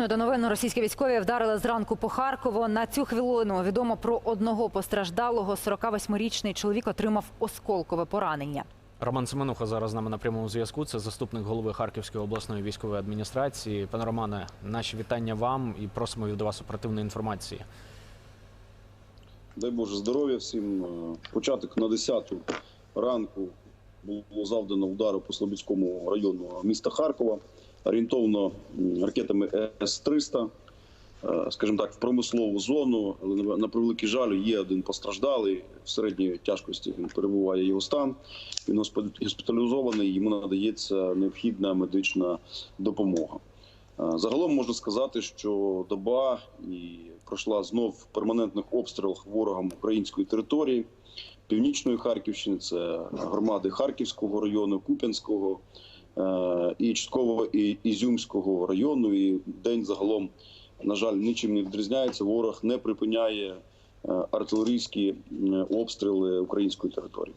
Ну, до новин російські військові вдарили зранку по Харкову. На цю хвилину відомо про одного постраждалого. 48-річний чоловік отримав осколкове поранення. Роман Семенуха зараз з нами на прямому зв'язку. Це заступник голови Харківської обласної військової адміністрації. Пане Романе, наші вітання вам і просимо від вас оперативної інформації. Дай Боже здоров'я всім. Е, Початок на 10 ранку було завдано удару по Слобідському району міста Харкова, орієнтовно ракетами С-300, е, скажімо так, в промислову зону. Але на- превеликий жаль, є один постраждалий в середньої тяжкості. Він перебуває його стан. Він госпі- госпіталізований. Йому надається необхідна медична допомога. Е, Загалом можна сказати, що доба і пройшла знов в перманентних обстрілах ворогам української території, північної Харківщини, це громади Харківського району, Куп'янського і частково і Ізюмського району. І день загалом, на жаль, нічим не відрізняється. Ворог не припиняє е, артилерійські обстріли української території.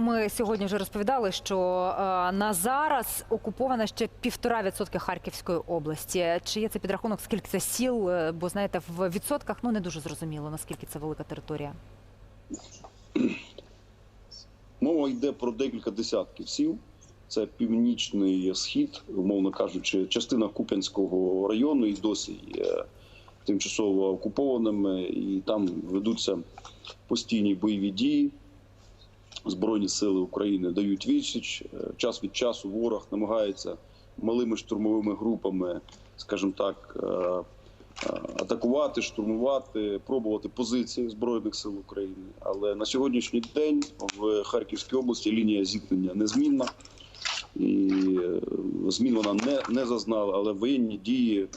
Ми сьогодні вже розповідали, що е, на зараз окупована ще півтора відсотки Харківської області. Чи є це підрахунок? Скільки це сіл? Е, Бо знаєте, в відсотках ну не дуже зрозуміло наскільки це велика територія. Мова йде про декілька десятків сіл. Це північний схід, умовно кажучи, частина Куп'янського району і досі є тимчасово окупованими, і там ведуться постійні бойові дії. Збройні сили України дають відсіч. Е, Час від часу ворог намагається малими штурмовими групами, скажімо так, е, атакувати, штурмувати, пробувати позиції збройних сил України. Але на сьогоднішній день в Харківській області лінія зіткнення незмінна. І е, змін вона не, не зазнала, але воєнні дії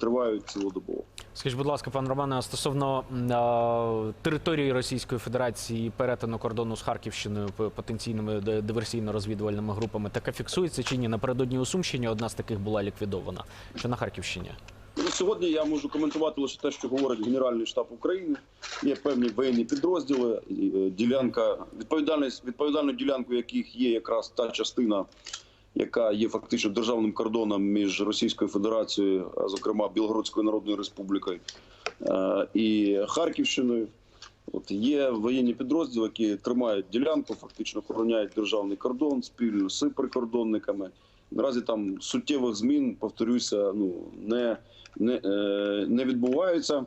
тривають цілодобово. Скажіть, будь ласка, пан Романе, стосовно е, території Російської Федерації перетину кордону з Харківщиною потенційними диверсійно-розвідувальними групами, таке фіксується чи ні? Напередодні у Сумщині одна з таких була ліквідована. Що на Харківщині? Сьогодні я можу коментувати лише те, що говорить Генеральний штаб України. Є певні воєнні підрозділи, е, ділянка відповідальність відповідальною ділянкою яких є якраз та частина, яка є фактично державним кордоном між Російською Федерацією, а зокрема Білгородською Народною Республікою е, і Харківщиною. От є воєнні підрозділи, які тримають ділянку, фактично охороняють державний кордон спільно з прикордонниками. Наразі там суттєвих змін, повторюся, ну не, не, е, не відбуваються.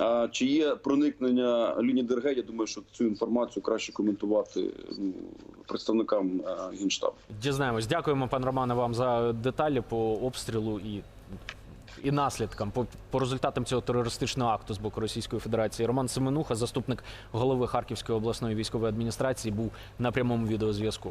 А чи є проникнення лінії ДРГ? Я думаю, що цю інформацію краще коментувати ну, представникам е, генштабу. Дізнаємось. Дякуємо, пан Романе, вам за деталі по обстрілу і. І наслідкам по, по результатам цього терористичного акту з боку Російської Федерації Роман Семенуха, заступник голови Харківської обласної військової адміністрації, був на прямому відеозв'язку.